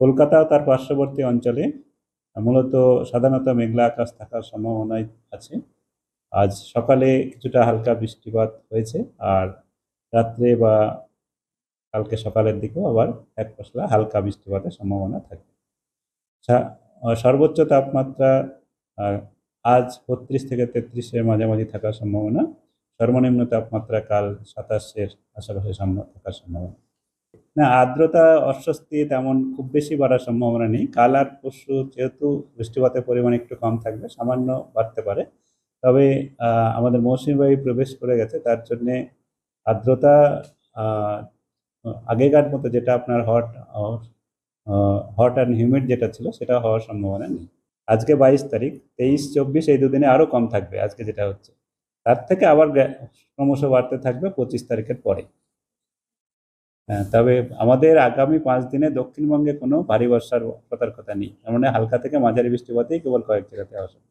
কলকাতা তার পার্শ্ববর্তী অঞ্চলে মূলত সাধারণত মেঘলা আকাশ থাকার সম্ভাবনাই আছে। আজ সকালে কিছুটা হালকা বৃষ্টিপাত হয়েছে আর রাত্রে বা কালকে সকালের দিকেও আবার এক পশলা হালকা বৃষ্টিপাতের সম্ভাবনা থাকে। সর্বোচ্চ তাপমাত্রা আজ বত্রিশ থেকে তেত্রিশের মাঝামাঝি থাকার সম্ভাবনা। সর্বনিম্ন তাপমাত্রা কাল সাতাশের আশেপাশে থাকার সম্ভাবনা। না, আর্দ্রতা, অস্বস্তি তেমন খুব বেশি বাড়ার সম্ভাবনা নেই। কাল আর পরশু যেহেতু বৃষ্টিপাতের পরিমাণ একটু কম থাকবে, সামান্য বাড়তে পারে। তবে আমাদের মৌসুমী বায়ু প্রবেশ করে গেছে, তার জন্যে আর্দ্রতা আগেকার মতো যেটা আপনার হট হট অ্যান্ড হিউমিড যেটা ছিল, সেটা হওয়ার সম্ভাবনা নেই। আজকে বাইশ তারিখ, তেইশ, চব্বিশ এই দুদিনে আরও কম থাকবে আজকে যেটা হচ্ছে। তার থেকে আবার ক্রমশ বাড়তে থাকবে পঁচিশ তারিখের পরে। তবে আমাদের আগামী পাঁচ দিনে দক্ষিণবঙ্গে কোনো ভারী বর্ষার সতর্কতা নেই। মানে হালকা থেকে মাঝারি বৃষ্টিপাতেই কেবল কয়েক জায়গাতে আসবে।